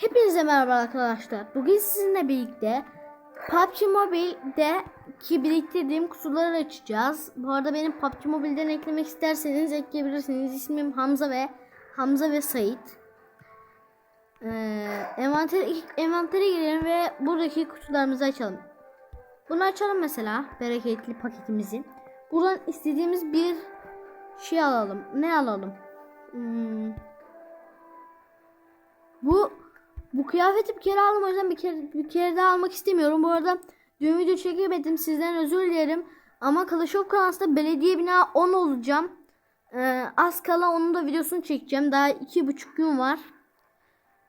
Hepinize merhaba arkadaşlar. Bugün sizinle birlikte PUBG Mobile'de ki biriktirdiğim kutuları açacağız. Bu arada benim PUBG Mobile'den eklemek isterseniz ekleyebilirsiniz. İsmim Hamza ve Hamza ve Sait. Ee, envantere, envantere girelim ve buradaki kutularımızı açalım. Bunu açalım mesela bereketli paketimizi. Buradan istediğimiz bir şey alalım. Ne alalım? Hmm. Kıyafeti bir kere aldım o yüzden bir kere bir kere daha almak istemiyorum. Bu arada dün video çekemedim sizden özür dilerim. Ama Clash of Clans'ta belediye bina 10 olacağım. Ee, az kala onun da videosunu çekeceğim. Daha iki buçuk gün var.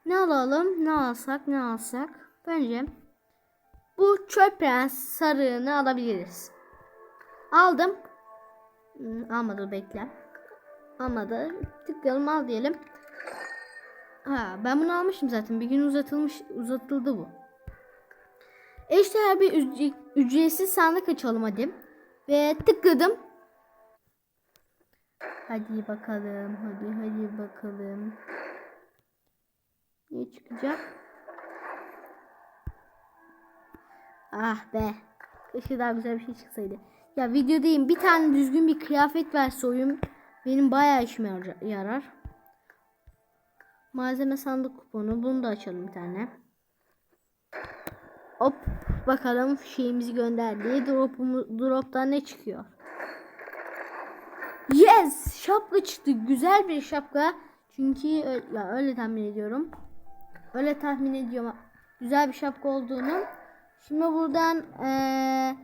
Ne alalım? Ne alsak? Ne alsak? Bence bu çöl prens sarığını alabiliriz. Aldım. Hmm, almadı bekle. Almadı. Tıklayalım al diyelim. Ha, ben bunu almıştım zaten. Bir gün uzatılmış uzatıldı bu. Eşdeğer bir ücre- ücretsiz sandık açalım hadi. Ve tıkladım. Hadi bakalım. Hadi hadi bakalım. Ne çıkacak? Ah be. Keşke daha güzel bir şey çıksaydı. Ya videodayım. Bir tane düzgün bir kıyafet verse oyun benim bayağı işime yara- yarar. Malzeme sandık kuponu. Bunu da açalım bir tane. Hop bakalım şeyimizi gönderdi. Drop'umu, drop'tan ne çıkıyor? Yes! Şapka çıktı. Güzel bir şapka. Çünkü ya öyle tahmin ediyorum. Öyle tahmin ediyorum. Güzel bir şapka olduğunu. Şimdi buradan eee,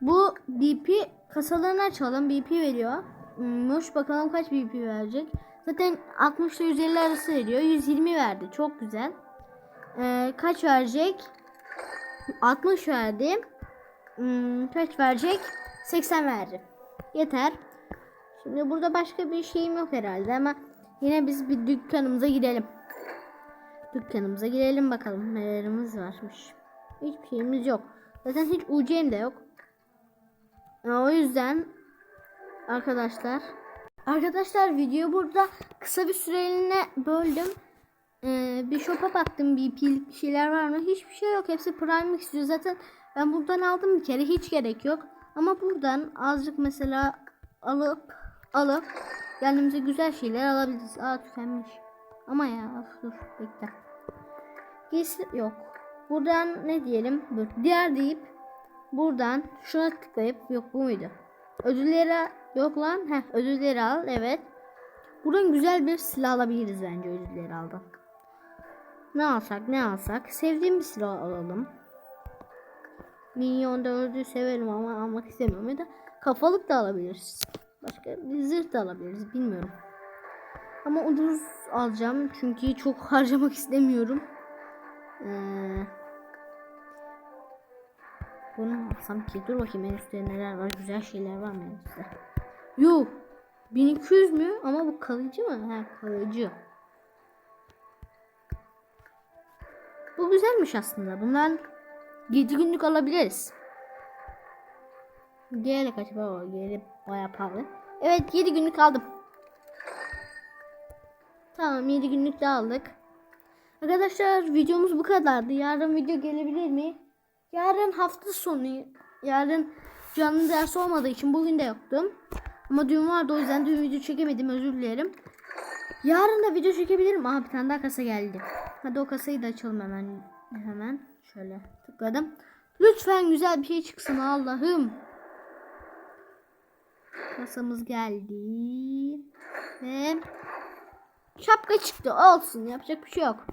bu BP kasalarını açalım. BP veriyor. Muş bakalım kaç BP verecek. Zaten 60 ile 150 arası veriyor. 120 verdi. Çok güzel. Ee, kaç verecek? 60 verdi. Hmm, kaç verecek? 80 verecek. Yeter. Şimdi burada başka bir şeyim yok herhalde ama yine biz bir dükkanımıza gidelim. Dükkanımıza girelim bakalım nelerimiz varmış. Hiçbir şeyimiz yok. Zaten hiç UC'm de yok. O yüzden arkadaşlar Arkadaşlar video burada kısa bir süreliğine böldüm. Ee, bir shop'a baktım BP'lik bir şeyler var mı? Hiçbir şey yok. Hepsi Prime istiyor. Zaten ben buradan aldım bir kere. Hiç gerek yok. Ama buradan azıcık mesela alıp alıp kendimize güzel şeyler alabiliriz. Aa tükenmiş. Ama ya dur bekle. Giysi yok. Buradan ne diyelim? Dur. Diğer deyip buradan şuna tıklayıp yok bu muydu? Ödülleri yok lan. Heh ödülleri al. Evet. Buradan güzel bir silah alabiliriz bence ödülleri aldım. Ne alsak ne alsak. Sevdiğim bir silah alalım. Minyon dördü severim ama almak istemiyorum. Ya da kafalık da alabiliriz. Başka bir zırh da alabiliriz. Bilmiyorum. Ama ucuz alacağım. Çünkü çok harcamak istemiyorum. Eee... Bunu alsam ki? Dur bakayım en üstte neler var. Güzel şeyler var mı en üstte? Yok. 1200 mü? Ama bu kalıcı mı? He kalıcı. Bu güzelmiş aslında. Bundan 7 günlük alabiliriz. Diğeri kaç para var? Diğeri bayağı pahalı. Evet 7 günlük aldım. Tamam 7 günlük de aldık. Arkadaşlar videomuz bu kadardı. Yarın video gelebilir mi? Yarın hafta sonu. Yarın canlı ders olmadığı için bugün de yoktum. Ama dün vardı o yüzden dün video çekemedim özür dilerim. Yarın da video çekebilirim. Aha bir tane daha kasa geldi. Hadi o kasayı da açalım hemen. Hemen şöyle tıkladım. Lütfen güzel bir şey çıksın Allah'ım. Kasamız geldi. Ve şapka çıktı. Olsun yapacak bir şey yok.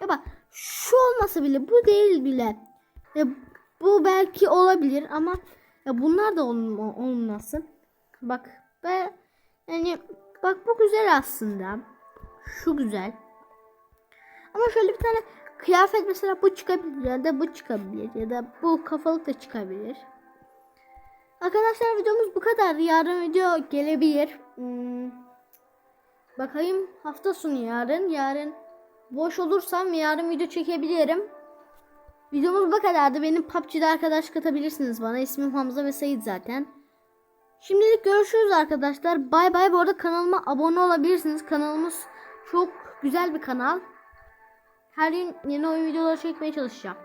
Ya bak şu olmasa bile bu değil bile. Ya bu belki olabilir ama ya bunlar da olma, olmasın. Bak be yani bak bu güzel aslında. Şu güzel. Ama şöyle bir tane kıyafet mesela bu çıkabilir ya da bu çıkabilir ya da bu kafalık da çıkabilir. Arkadaşlar videomuz bu kadar. Yarın video gelebilir. Hmm. Bakayım hafta sonu yarın. Yarın boş olursam yarın video çekebilirim. Videomuz bu kadardı. Benim PUBG'de arkadaş katabilirsiniz bana. İsmim Hamza ve Sayit zaten. Şimdilik görüşürüz arkadaşlar. Bay bay. Bu arada kanalıma abone olabilirsiniz. Kanalımız çok güzel bir kanal. her gün yeni oyun videoları çekmeye çalışacağım.